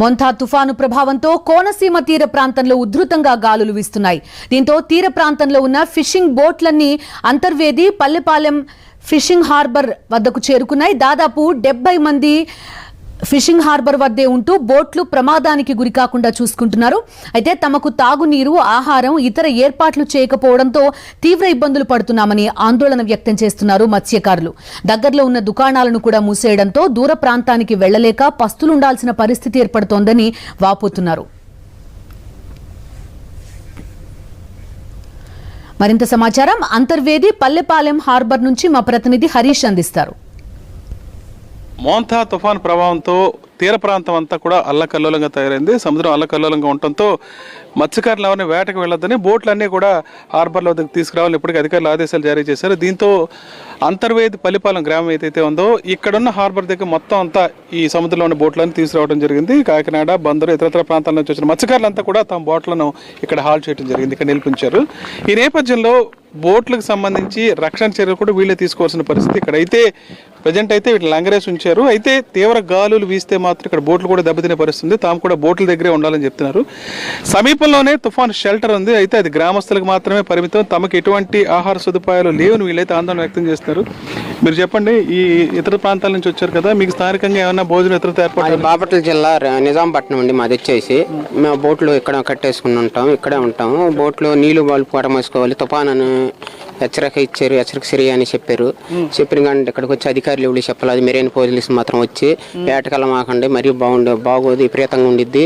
మొంతా తుఫాను ప్రభావంతో కోనసీమ తీర ప్రాంతంలో ఉధృతంగా గాలులు వీస్తున్నాయి. దీంతో తీర ప్రాంతంలో ఉన్న ఫిషింగ్ బోట్లన్నీ అంతర్వేది పల్లెపాలెం ఫిషింగ్ హార్బర్ వద్దకు చేరుకున్నాయి. దాదాపు డెబ్బై మంది ఫిషింగ్ హార్బర్ వద్దే ఉంటూ బోట్లు ప్రమాదానికి గురికాకుండా చూసుకుంటున్నారు. అయితే తమకు తాగునీరు ఆహారం ఇతర ఏర్పాట్లు చేయకపోవడంతో తీవ్ర ఇబ్బందులు పడుతున్నామని ఆందోళన వ్యక్తం చేస్తున్నారు మత్స్యకారులు. దగ్గరలో ఉన్న దుకాణాలను కూడా మూసేయడంతో దూర ప్రాంతానికి వెళ్ళలేక పస్తులుండాల్సిన పరిస్థితి ఏర్పడుతోందని వాపోతున్నారు. మరింత సమాచారం అంతర్వేది పల్లెపాలెం హార్బర్ నుంచి మా ప్రతినిధి హరీష్ అందిస్తారు. మోంతా తుఫాన్ ప్రభావంతో తీర ప్రాంతం అంతా కూడా అల్లకల్లోలంగా తయారైంది. సముద్రం అల్లకల్లోలంగా ఉండటంతో మత్స్యకారులు ఎవరిని వేటకు వెళ్ళొద్దని బోట్లన్నీ కూడా హార్బర్లో తీసుకురావాలని ఇప్పటికీ అధికారులు ఆదేశాలు జారీ చేశారు. దీంతో అంతర్వేది పల్లిపాలెం గ్రామం ఏదైతే ఉందో ఇక్కడున్న హార్బర్ దగ్గర మొత్తం అంతా ఈ సముద్రంలో ఉన్న బోట్లను తీసుకురావడం జరిగింది. కాకినాడ బందరు ఇతరత్ర ప్రాంతాల నుంచి వచ్చిన మత్స్యకారులంతా కూడా తమ బోట్లను ఇక్కడ హాల్ చేయడం జరిగింది. ఇక్కడ నిలిపించారు. ఈ నేపథ్యంలో బోట్లకు సంబంధించి రక్షణ చర్యలు కూడా వీళ్ళే తీసుకోవాల్సిన పరిస్థితి ఇక్కడ. అయితే ప్రజెంట్ అయితే వీటిని లంగరేసి ఉంచారు. అయితే తీవ్ర గాలులు వీస్తే మాత్రం ఇక్కడ బోట్లు కూడా దెబ్బతినే పరిస్థితి ఉంది తాము కూడా బోట్ల దగ్గరే ఉండాలని చెప్తున్నారు. సమీపంలోనే తుఫాన్ షెల్టర్ ఉంది. అయితే అది గ్రామస్తులకు మాత్రమే పరిమితం. తమకు ఎటువంటి ఆహార సదుపాయాలు లేవని వీళ్ళైతే ఆందోళన వ్యక్తం చేస్తున్నారు. మీరు చెప్పండి ఈ ఇతర ప్రాంతాల నుంచి వచ్చారు కదా మీకు స్థానికంగా ఏమైనా భోజనం ఇతర ఏర్పాటు బాపట్ల జిల్లా నిజాంపట్నం అండి మాది వచ్చేసి. మేము బోట్లు ఇక్కడ కట్టేసుకుని ఉంటాం ఇక్కడే ఉంటాము. బోట్లో నీళ్ళు వాళ్ళు పడమేసుకోవాలి తుఫాన్ అని హెచ్చరిక ఇచ్చారు హెచ్చరిక సిరి అని చెప్పారు. చెప్పిన కానీ ఇక్కడికి వచ్చి అధికారులు ఎవరు చెప్పాలి అది మెరైన్ పోలీసు మాత్రం వచ్చి వేటకాలం ఆకండి మరీ బాగుండే బాగోదు విపరీతంగా ఉండిద్ది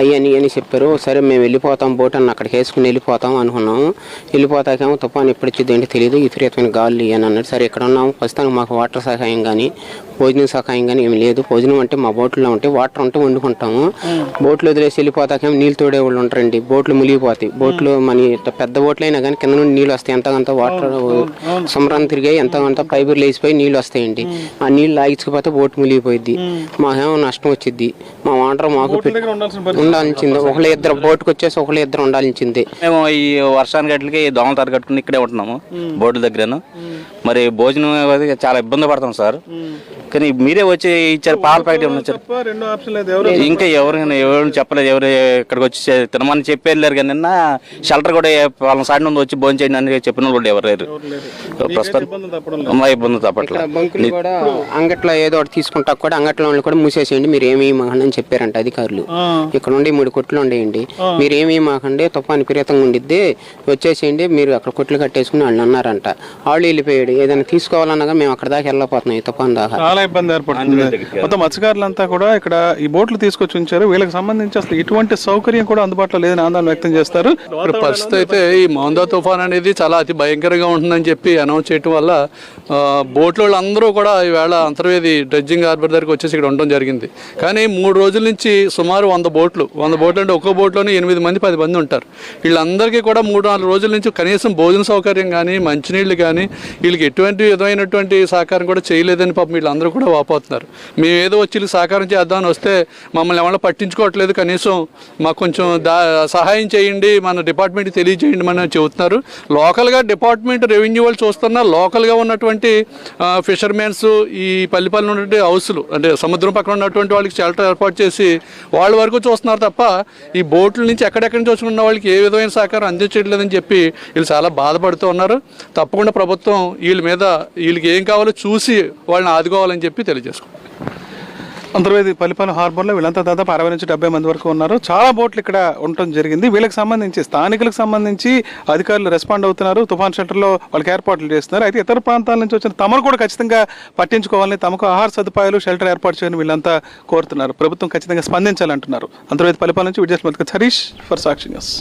అయ్యని అని చెప్పారు. సరే మేము వెళ్ళిపోతాం బోట్ అని అక్కడికి వేసుకుని వెళ్ళిపోతాం అనుకున్నాము. వెళ్ళిపోతాకేమో తుఫాన్ ఎప్పుడు వచ్చింది ఏంటి తెలియదు విపరీతమైన గాలి అని అన్నాడు. సరే ఇక్కడ ఉన్నాము ప్రస్తుతానికి మాకు వాటర్ సహాయం కానీ భోజనం సహాయం కానీ ఏమి లేదు. భోజనం అంటే మా బోట్లో ఉంటే వాటర్ ఉంటే వండుకుంటాము. బోట్లు వదిలేసి వెళ్ళిపోతాకేమో నీళ్ళు తోడే వాళ్ళు ఉంటారండి. బోట్లు మునిగిపోతాయి. బోట్లు మన పెద్ద బోట్లు అయినా కానీ కింద నుండి నీళ్ళు వస్తాయి. ఎంతకంత వాటర్ సంబరం తిరిగాయి ఎంతకంత ఫైబర్ లేచిపోయి నీళ్ళు వస్తాయండి. ఆ నీళ్ళు లాగించకపోతే బోట్ మునిగిపోయింది మాకేమో నష్టం వచ్చింది మా వాటర్ మాకు ఉండాల్సింది. ఒకళ్ళు ఇద్దరు బోట్కి వచ్చేసి ఒకళ్ళు ఇద్దరు ఉండాల్సింది. మేము ఈ వర్షానికి గట్లకి దోమలు తరగట్టుకుని ఇక్కడే ఉంటున్నాము. బోర్డు దగ్గరను. మరి భోజనం చాలా ఇబ్బంది పడతాం సార్. కానీ మీరే వచ్చి ఇచ్చారు పాల ప్యాకెట్ ఏమన్నా ఇచ్చారు? తప్ప రెండో ఆప్షన్ లేదు. ఎవరు ఇంకా ఎవరు ఎవరు చెప్పలేదు ఎవరు ఇక్కడికి వచ్చి తినమని చెప్పి వెళ్ళారు కానీ నిన్న షెల్టర్ కూడా వాళ్ళ సైడ్ నుండి వచ్చి భోజనం చేయండి అని చెప్పిన వాళ్ళు ఎవరు లేరు. ప్రస్తుతం ఇబ్బంది తప్పట్లేదు అంగట్లో ఏదో ఒకటి తీసుకుంటా కూడా అంగట్లో కూడా మూసేసేయండి మీరు ఏమీ మాకండి అని చెప్పారంట అధికారులు. ఇక్కడ ఉండి మూడు కొట్లు ఉండేయండి. మీరు ఏమీ మాకండి తుఫాన్ విపరీతంగా ఉండిద్ది వచ్చేసేయండి మీరు అక్కడ కొట్లు కట్టేసుకుని వాళ్ళు అన్నారంట. వాళ్ళు వెళ్ళిపోయాడు. ఏదైనా తీసుకోవాలన్నా మేము అక్కడ దాకా వెళ్ళిపోతున్నాం ఈ తుఫాన్ దాకా. ఇబ్బంది ఏర్పడుతుంది. మొత్తం మత్స్యకారులంతా కూడా ఇక్కడ ఈ బోట్లు తీసుకొచ్చి ఉంచారు. వీళ్ళకి సంబంధించి అసలు ఎటువంటి సౌకర్యం కూడా అందుబాటులో లేదని ఆందోళన వ్యక్తం చేస్తారు. పరిస్థితి అయితే ఈ మౌందా తుఫాన్ అనేది చాలా అతి భయంకరంగా ఉంటుందని చెప్పి అనౌన్స్ చేయడం వల్ల బోట్ల అందరూ కూడా ఈవేళ అంతర్వేది డ్రెడ్జింగ్ హార్బర్ దగ్గరికి వచ్చేసి ఇక్కడ ఉండడం జరిగింది. కానీ మూడు రోజుల నుంచి సుమారు వంద బోట్లు వంద బోట్లు అంటే ఒక్కో బోట్లోనే ఎనిమిది మంది పది మంది ఉంటారు. వీళ్ళందరికీ కూడా మూడు నాలుగు రోజుల నుంచి కనీసం భోజన సౌకర్యం కానీ మంచినీళ్ళు కానీ వీళ్ళకి ఎటువంటి విధమైనటువంటి సహకారం కూడా చేయలేదని పాపం వీళ్ళందరూ కూడా వాపోతున్నారు. మేము ఏదో వచ్చి సహకారం చేద్దామని వస్తే మమ్మల్ని ఎవరో పట్టించుకోవట్లేదు కనీసం మాకు కొంచెం దా సహాయం చేయండి మన డిపార్ట్మెంట్కి తెలియజేయండి మనం చెబుతున్నారు. లోకల్గా డిపార్ట్మెంట్ రెవెన్యూ వాళ్ళు చూస్తున్నా లోకల్గా ఉన్నటువంటి ఫిషర్మెన్స్ ఈ పల్లిపల్లి ఉన్నటువంటి హౌస్లు అంటే సముద్రం పక్కన ఉన్నటువంటి వాళ్ళకి షెల్టర్ ఏర్పాటు చేసి వాళ్ళ వరకు చూస్తున్నారు తప్ప ఈ బోట్ల నుంచి ఎక్కడెక్కడి నుంచి వచ్చుకున్న వాళ్ళకి ఏ విధమైన సహకారం అందించట్లేదని చెప్పి వీళ్ళు చాలా బాధపడుతూ ఉన్నారు. తప్పకుండా ప్రభుత్వం వీళ్ళ మీద వీళ్ళకి ఏం కావాలో చూసి వాళ్ళని ఆదుకోవాలని చెప్పి తెలియజేసుకుంటాం అంతర్వేది పల్లిపాలెం హార్బర్లో వీళ్ళంతా దాదాపు అరవై నుంచి డెబ్బై మంది వరకు ఉన్నారు. చాలా బోట్లు ఇక్కడ ఉండటం జరిగింది. వీళ్ళకి సంబంధించి స్థానికులకు సంబంధించి అధికారులు రెస్పాండ్ అవుతున్నారు. తుఫాన్ షెల్టర్లో వాళ్ళకి ఏర్పాట్లు చేస్తున్నారు. అయితే ఇతర ప్రాంతాల నుంచి వచ్చిన తమను కూడా ఖచ్చితంగా పట్టించుకోవాలని తమకు ఆహార సదుపాయాలు షెల్టర్ ఏర్పాటు చేయని వీళ్ళంతా కోరుతున్నారు. ప్రభుత్వం ఖచ్చితంగా స్పందించాలంటున్నారు. అంతర్వేది పల్లిపాలెం నుంచి విజయస్మతి హరీష్ ఫర్ సాక్షి న్యూస్.